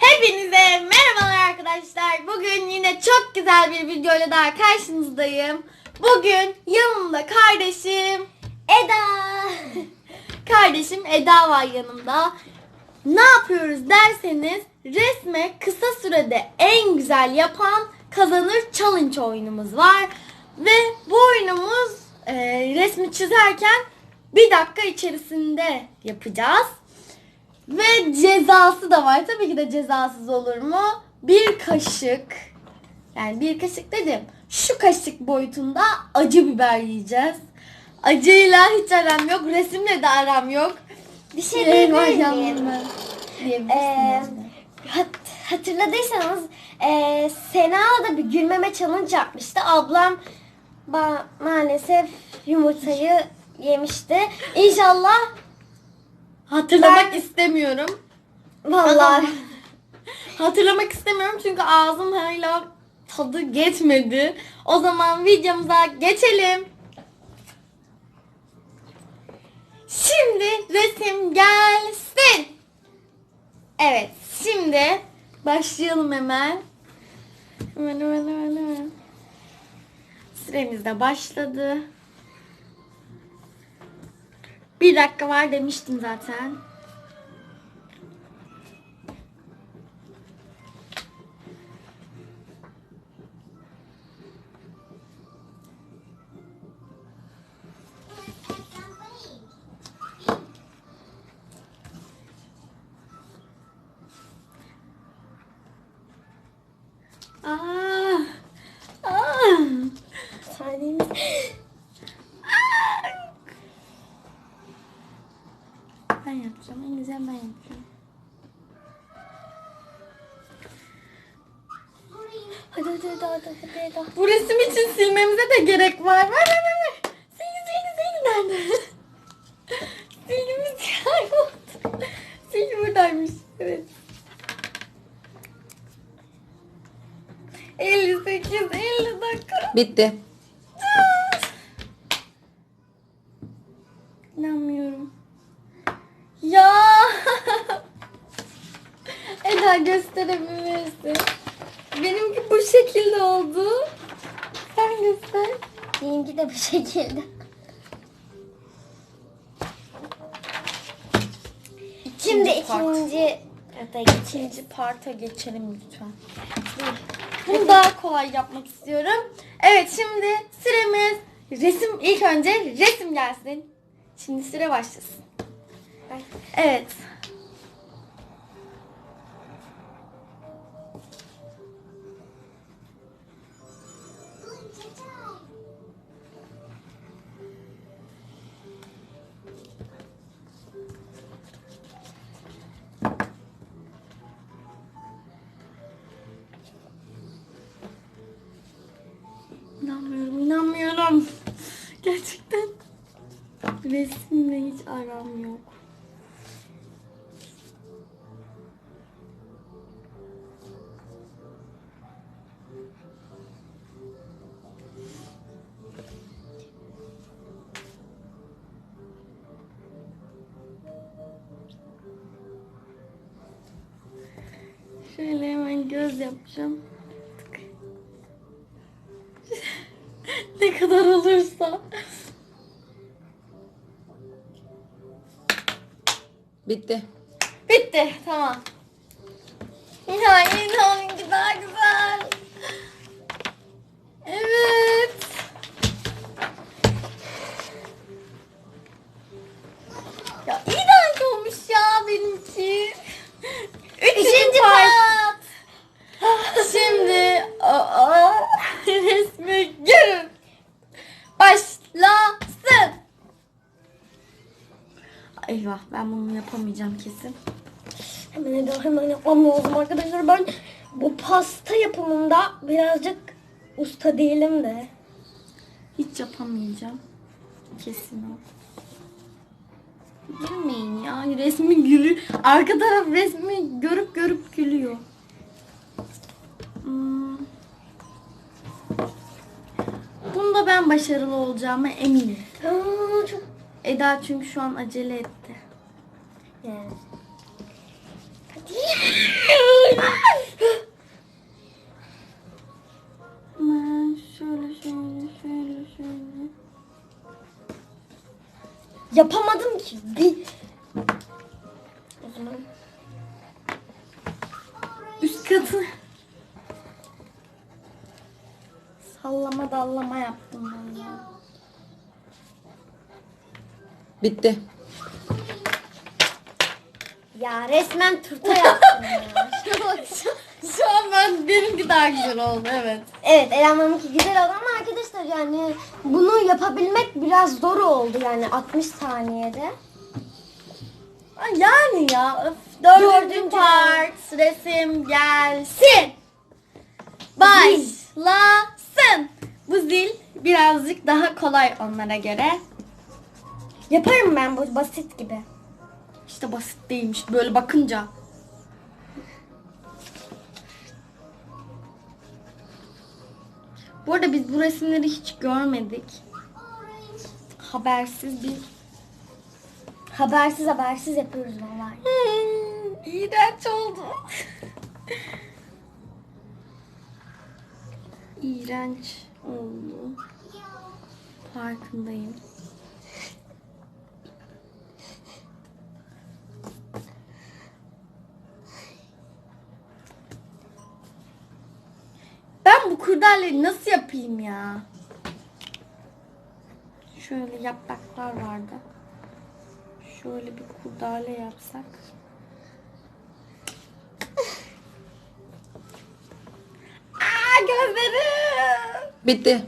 Hepinize merhabalar arkadaşlar. Bugün yine çok güzel bir videoyla daha karşınızdayım. Bugün yanımda kardeşim Eda. kardeşim Eda var yanımda. Ne yapıyoruz derseniz resme kısa sürede en güzel yapan kazanır challenge oyunumuz var. Ve bu oyunumuz e, resmi çizerken bir dakika içerisinde yapacağız. Ve cezası da var. Tabii ki de cezasız olur mu? Bir kaşık. Yani bir kaşık dedim. Şu kaşık boyutunda acı biber yiyeceğiz. Acıyla hiç aram yok. Resimle de aram yok. Bir şey diyebilir miyim? Ee, hat- hatırladıysanız e, Sena da bir gülmeme challenge yapmıştı. Ablam ba- maalesef yumurtayı yemişti. İnşallah Hatırlamak istemiyorum. vallahi Hatırlamak istemiyorum çünkü ağzım hala tadı geçmedi. O zaman videomuza geçelim. Şimdi resim gelsin. Evet, şimdi başlayalım hemen. Hemen hemen hemen hemen. Süremiz de başladı. Bir dakika var demiştim zaten. Hadi hadi hadi hadi hadi. hadi. Bu resim için silmemize de gerek var. Ver ver ver. ver. Silgi silgi silgi nerede? Silgimiz kayboldu. Silgi buradaymış. Evet. 58, 50 dakika. Bitti. İnanmıyorum. Ya. Eda gösterebilirsin. Benimki bu şekilde oldu. Sen göster. Benimki de bu şekilde. Şimdi İkinci part. ikinci kata İkinci parta geçelim lütfen. Bunu daha kolay yapmak istiyorum. Evet şimdi süremiz resim ilk önce resim gelsin. Şimdi süre başlasın. Evet. Aram yok. Şöyle hemen göz yapacağım. Bitti. Bitti. Tamam. Ya yine onunki daha güzel. Evet. Ya iğrenç olmuş ya benimki. Üçüncü, part. Şimdi aa, resmi görün. Eyvah ben bunu yapamayacağım kesin. Hemen hadi hemen yapmam lazım arkadaşlar. Ben bu pasta yapımında birazcık usta değilim de. Hiç yapamayacağım. Kesin o. Gülmeyin ya. Resmi gülü. Arka taraf resmi görüp görüp gülüyor. Hmm. Bunda ben başarılı olacağıma eminim. Aa, çok Eda çünkü şu an acele etti. Hemen şöyle şöyle şöyle şöyle. Yapamadım ki. Bir... O zaman Üst katı. Sallama dallama yaptım ben ya. Bitti. ya resmen turta yaptım ya. Şu an ben benimki daha güzel oldu evet. Evet Elan'ınki güzel oldu ama arkadaşlar yani bunu yapabilmek biraz zor oldu yani 60 saniyede. Ay Yani ya öf. Dördüncü Dördüncü. part resim gelsin. Başlasın. Bu zil birazcık daha kolay onlara göre. Yaparım ben bu basit gibi. İşte basit değilmiş böyle bakınca. Bu arada biz bu resimleri hiç görmedik. Habersiz bir... Habersiz habersiz yapıyoruz vallahi. Hmm, iğrenç oldu. İğrenç oldu. Farkındayım. Kurdaleyi nasıl yapayım ya? Şöyle yapraklar vardı. Şöyle bir kurdale yapsak. Aa gözlerim. Bitti.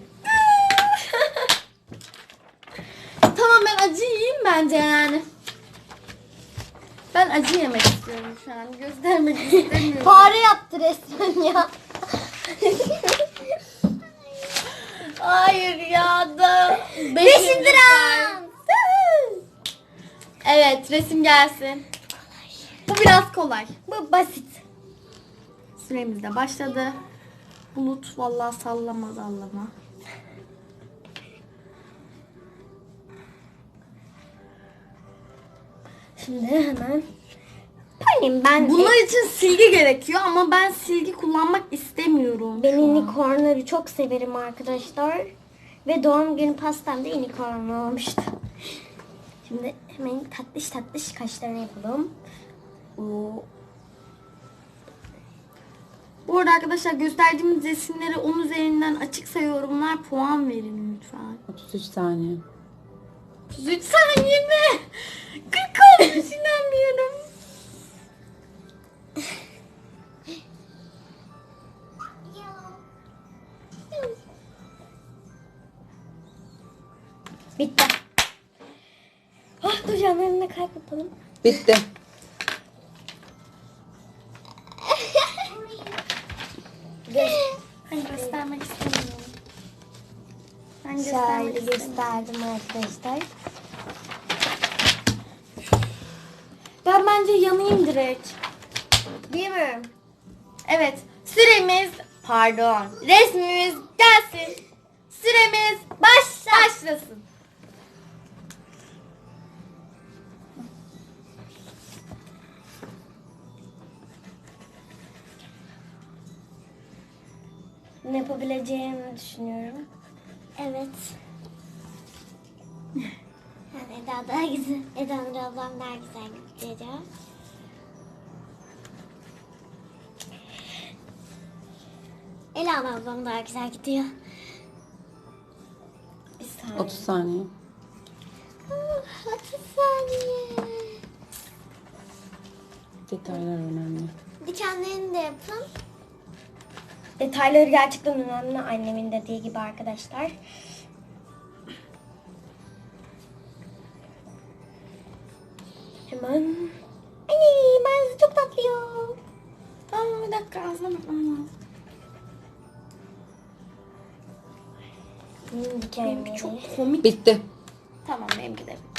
Tamam ben acı yiyeyim bence yani. Ben acı yemek istiyorum şu an. Göstermek istemiyorum. Fare yaptı resmen ya. Hayır ya da. Beşinci round. Evet resim gelsin. Bu biraz kolay. Bu basit. Süremiz de başladı. Bulut vallahi sallama sallama. Şimdi hemen Benim ben Bunlar için silgi gerekiyor ama ben silgi kullanmak istemiyorum. ben unicornları çok severim arkadaşlar. Ve doğum günü pastamda unicorn olmuştu. Şimdi hemen tatlış tatlış kaşlarını yapalım. Oo, Bu arada arkadaşlar gösterdiğimiz resimleri 10 üzerinden açıksa yorumlar puan verin lütfen. 33 saniye. 33 saniye mi? 40 olmuş inanmıyorum. Bitti. Ah dur yanlarını kalp yapalım. Bitti. Ben göstermek istemiyorum. Ben Şöyle istemiyorum. gösterdim arkadaşlar. Ben bence yanayım direkt. Değil mi? Evet süremiz pardon resmimiz gelsin. Süremiz baş, başlasın. Yapabileceğimi düşünüyorum. Evet. Yani Eda daha güzel. Eda Nur ablam daha güzel gidiyor. Ela ablam daha güzel gidiyor. Bir saniye. 30 saniye. Ah, 30 saniye. Detaylar önemli. Dikenlerini de yapın. Detayları gerçekten önemli annemin dediği gibi arkadaşlar. Hemen. Anne ben çok tatlıyım. Aa, bir dakika ağzına bakmam lazım. Hmm, Benimki çok komik. Bitti. Tamam benimki de bitti.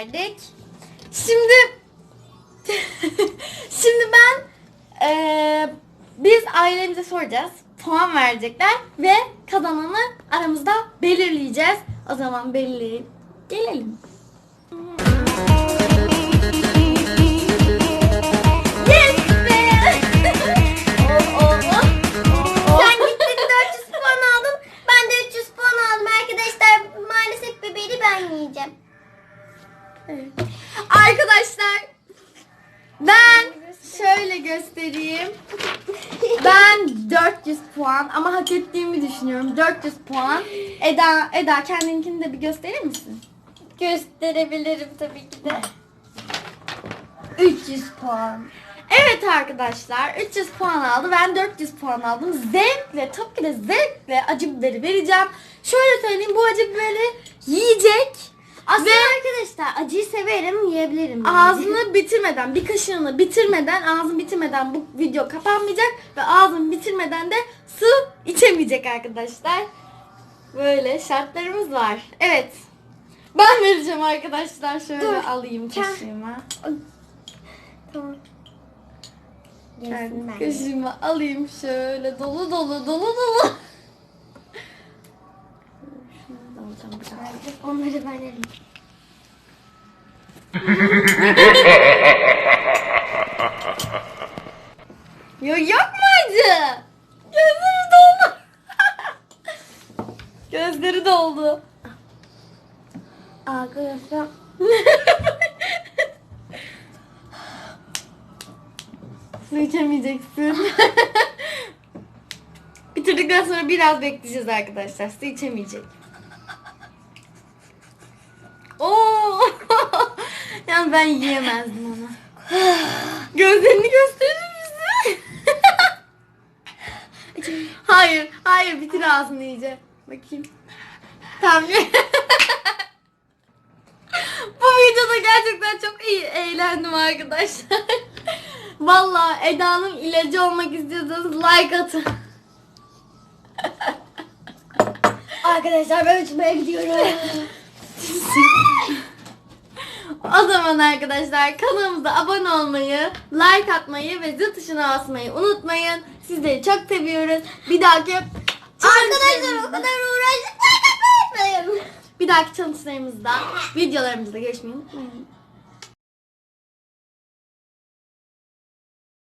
Verdik. Şimdi şimdi ben Ee, biz ailemize soracağız. Puan verecekler ve kazananı aramızda belirleyeceğiz. O zaman belirleyip gelelim. Arkadaşlar ben şöyle göstereyim. Ben 400 puan ama hak ettiğimi düşünüyorum. 400 puan. Eda Eda kendininkini de bir gösterir misin? Gösterebilirim tabii ki de. 300 puan. Evet arkadaşlar 300 puan aldı. Ben 400 puan aldım. Zevkle tabii ki de zevkle acı biberi vereceğim. Şöyle söyleyeyim bu acı biberi yiyecek. Aslında Ve arkadaşlar acıyı severim yiyebilirim. yani. ağzını bitirmeden, bir kaşığını bitirmeden, ağzını bitirmeden bu video kapanmayacak ve ağzını bitirmeden de su içemeyecek arkadaşlar. Böyle şartlarımız var. Evet. Ben vereceğim arkadaşlar. Şöyle Dur. alayım Ken- kaşığıma. Tamam. Ben Gelsin ben. kaşığımı alayım şöyle dolu dolu dolu dolu. Biraz. Onları ben yerim. Yo yok mu acı? Gözleri doldu. Gözleri doldu. Arkadaşlar Su içemeyeceksin. Bitirdikten sonra biraz bekleyeceğiz arkadaşlar. Su içemeyecek. Oo! Yani ben yiyemezdim onu. Gözlerini gösterir misin? hayır, hayır bitir ağzını iyice. Bakayım. Tamam. Bu videoda gerçekten çok iyi eğlendim arkadaşlar. Vallahi Eda'nın ilacı olmak istiyorsanız like atın. Arkadaşlar ben uçmaya gidiyorum. O zaman arkadaşlar kanalımıza abone olmayı, like atmayı ve zil tuşuna basmayı unutmayın. Sizleri çok seviyoruz. Bir dahaki Arkadaşlar o kadar uğraştık. bir dahaki challenge'larımızda, videolarımızda görüşmeyi unutmayın.